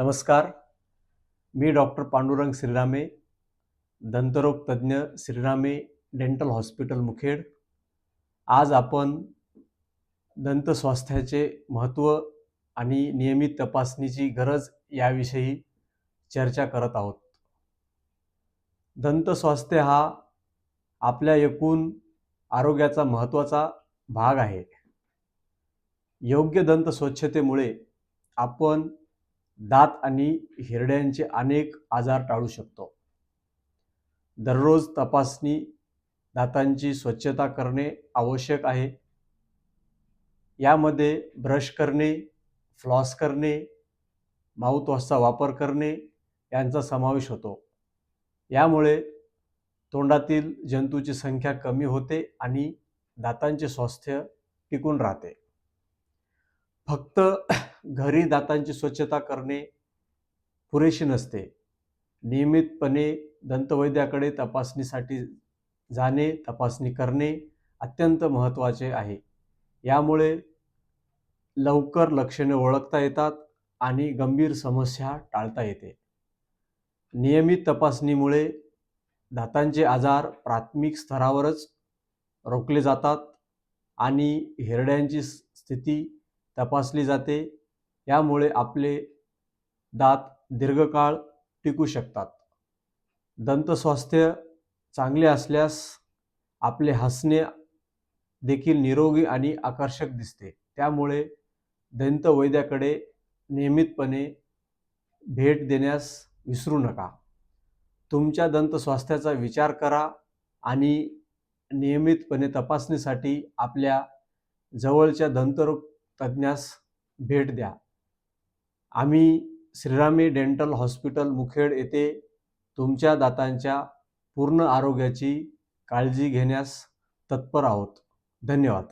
नमस्कार. मी डॉक्टर पांडुरंग श्रीरामे दंतरोग तज्ज्ञ श्रीरामे dental hospital Mukhed. आज आपण दंतस्वास्थ्याचे महत्त्व आणि नियमित तपासणीची गरज याविषयी चर्चा करत आहोत. दंतस्वास्थ्य हा आपल्या एकूण आरोग्याचा महत्त्वाचा भाग आहे. योग्य दंत स्वच्छतेमुळे आपण दात आणि हिरड्यांचे अनेक आजार टाळू शकतो. दररोज तपासणी दातांची स्वच्छता करणे आवश्यक आहे. यामध्ये ब्रश करणे फ्लॉस करणे माउथवॉशचा वापर करणे यांचा समावेश होतो. यामुळे तोंडातील जंतूची संख्या कमी होते आणि दातांचे स्वास्थ्य टिकून राहते. फक्त घरी दातांची स्वच्छता करणे पुरेशी नसते. नियमितपणे दंतवैद्याकडे तपासणीसाठी जाणे तपासणी करणे अत्यंत महत्त्वाचे आहे. यामुळे लवकर लक्षणे ओळखता येतात आणि गंभीर समस्या टाळता येते. नियमित तपासणीमुळे दातांचे आजार प्राथमिक स्तरावरच रोखले जातात आणि हिरड्यांची स्थिती तपासली जाते. यामुळे आपले दात दीर्घकाळ टिकू शकतात. दंतस्वास्थ्य चांगले असल्यास आपले हसणे देखील निरोगी आणि आकर्षक दिसते. त्यामुळे दंतवैद्याकडे नियमितपणे भेट देण्यास विसरू नका. तुमच्या दंतस्वास्थ्याचा विचार करा आणि नियमितपणे तपासणीसाठी आपल्या जवळच्या दंतरोग तज्ज्ञास भेट द्या. आम्ही श्रीरामी डेंटल हॉस्पिटल मुखेड येथे तुमच्या दातांच्या पूर्ण आरोग्याची काळजी घेण्यास तत्पर आहोत. धन्यवाद.